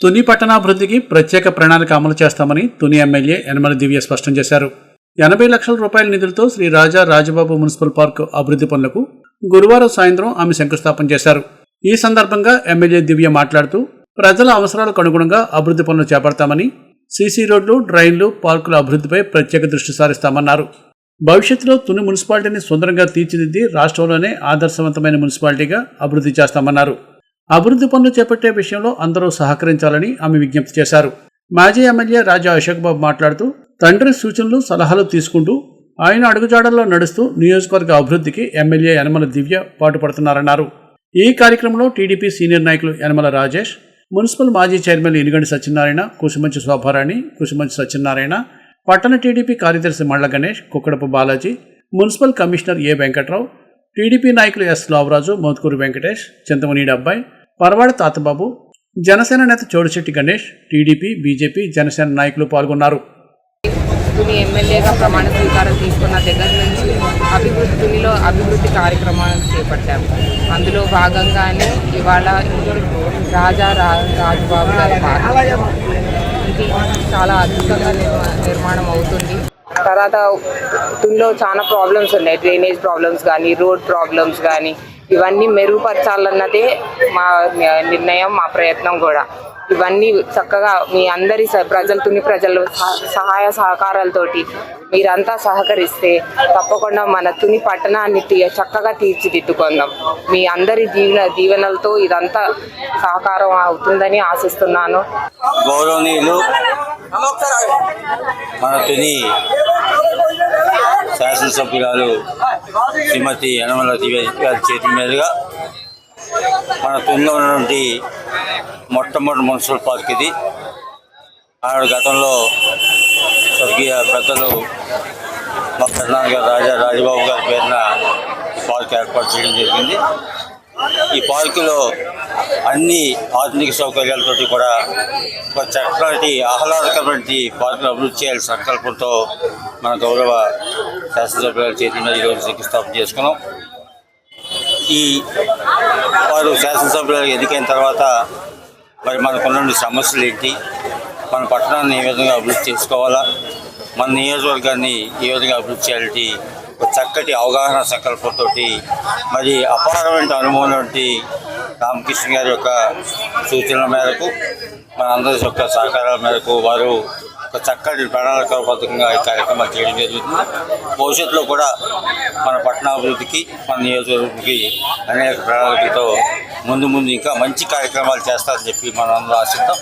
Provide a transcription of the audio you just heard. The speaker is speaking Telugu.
Tuni పట్టణాభివృద్ధికి ప్రత్యేక ప్రణాళిక అమలు చేస్తామని తుని ఎమ్మెల్యే యనమల దివ్య స్పష్టం చేశారు. ఎనభై లక్షల రూపాయల నిధులతో శ్రీ రాజా రాజబాబు మున్సిపల్ పార్క్ అభివృద్ధి పనులకు గురువారం సాయంత్రం ఆమె శంకుస్థాపన చేశారు. ఈ సందర్భంగా ఎమ్మెల్యే దివ్య మాట్లాడుతూ ప్రజల అవసరాలకు అనుగుణంగా అభివృద్ధి పనులు చేపడతామని సీసీ రోడ్లు డ్రైన్లు పార్కుల అభివృద్ధిపై ప్రత్యేక దృష్టి సారిస్తామన్నారు. భవిష్యత్తులో తుని మున్సిపాలిటీని సుందరంగా తీర్చిదిద్ది రాష్ట్రంలోనే ఆదర్శవంతమైన మున్సిపాలిటీగా అభివృద్ధి చేస్తామన్నారు. అభివృద్ధి పనులు చేపట్టే విషయంలో అందరూ సహకరించాలని ఆమె విజ్ఞప్తి చేశారు. మాజీ ఎమ్మెల్యే రాజా అశోక్ బాబు మాట్లాడుతూ తండ్రి సూచనలు సలహాలు తీసుకుంటూ ఆయన అడుగుజాడల్లో నడుస్తూ నియోజకవర్గ అభివృద్ధికి ఎమ్మెల్యే యనమల దివ్య పాటుపడుతున్నారన్నారు. ఈ కార్యక్రమంలో టీడీపీ సీనియర్ నాయకులు యనమల రాజేష్ మున్సిపల్ మాజీ చైర్మన్ ఇనుగండి సత్యనారాయణ కుసుమంచి శోభారాణి కుసుమంచి సత్యనారాయణ పట్టణ టీడీపీ కార్యదర్శి Malla Ganesh Kukkadapu Balaji municipal commissioner A Venkatrao TDP నాయకులు ఎస్ లావరాజు మోత్కూరు వెంకటేష్ చింతమనీడి అబ్బాయి పరవాడ తాతబాబు జనసేన నేత చోడిశెట్టి గణేష్ టీడీపీ బీజేపీ జనసేన నాయకులు పాల్గొన్నారు. తుని ఎమ్మెల్యేగా ప్రమాణ స్వీకారం తీసుకున్న దగ్గర నుంచి అభివృద్ధిలో అభివృద్ధి కార్యక్రమాలను చేపట్టాము అందులో భాగంగానే ఇవాళ రాజా రా రాజుబాబు గారి ఇది చాలా అద్భుతంగా నిర్మాణం అవుతుంది తర్వాత తుల్లో చాలా ప్రాబ్లమ్స్ ఉన్నాయి. డ్రైనేజ్ ప్రాబ్లమ్స్ కానీ రోడ్ ప్రాబ్లమ్స్ కానీ ఇవన్నీ మెరుగుపరచాలన్నదే మా నిర్ణయం మా ప్రయత్నం కూడా. ఇవన్నీ చక్కగా మీ అందరి స- ప్రజలు తుని ప్రజలు సహాయ సహకారాలతోటి మీరంతా సహకరిస్తే తప్పకుండా మన తుని పట్టణాన్ని చక్కగా తీర్చిదిద్దుకుందాం. మీ అందరి దీవెన దీవెనలతో ఇదంతా సహకారం అవుతుందని ఆశిస్తున్నాను. గౌరవనీయులు మన తుని శాసనసభ్యురాలు శ్రీమతి యనమల దివ్య గారి చేతి మీదుగా మన తొమ్మిదిలో ఉన్నటువంటి మొట్టమొదటి మున్సిపల్ పార్క్ ఇది. ఆనాడు గతంలో స్వర్గీయ పెద్దలు మా పెద్దనాన్న గారు రాజా రాజబాబు గారి పేరున ఈ పార్క్ ఏర్పాటు చేయడం జరిగింది. ఈ పార్కులో అన్ని ఆధునిక సౌకర్యాలతోటి కూడా ఒక చక్కటి ఆహ్లాదకరమైన పార్కులు అభివృద్ధి చేయాలి సంకల్పంతో మన గౌరవ శాసనసభ్యుల చేతుల మీద ఈరోజు శంకుస్థాపన చేసుకున్నాం. ఈ వారు శాసనసభ్యులు ఎన్నికైన తర్వాత మరి మనకున్న సమస్యలు ఏంటి? మన పట్టణాన్ని ఏ విధంగా అభివృద్ధి చేసుకోవాలా? మన నియోజకవర్గాన్ని ఏ విధంగా అభివృద్ధి చేయాలి ఒక చక్కటి అవగాహన సంకల్పంతో మరి అపారమైన అనుభవం వంటి రామకృష్ణ గారి యొక్క సూచనల మేరకు మన అందరి యొక్క సహకారాల మేరకు వారు ఒక చక్కటి ప్రణాళికాబద్ధంగా ఈ కార్యక్రమాలు చేయడం జరుగుతుంది. భవిష్యత్తులో కూడా మన పట్టణాభివృద్ధికి మన నియోజకవర్గకి అనేక ప్రణాళికతో ముందు ముందు ఇంకా మంచి కార్యక్రమాలు చేస్తారని చెప్పి మనం అందరూ ఆశిద్దాం.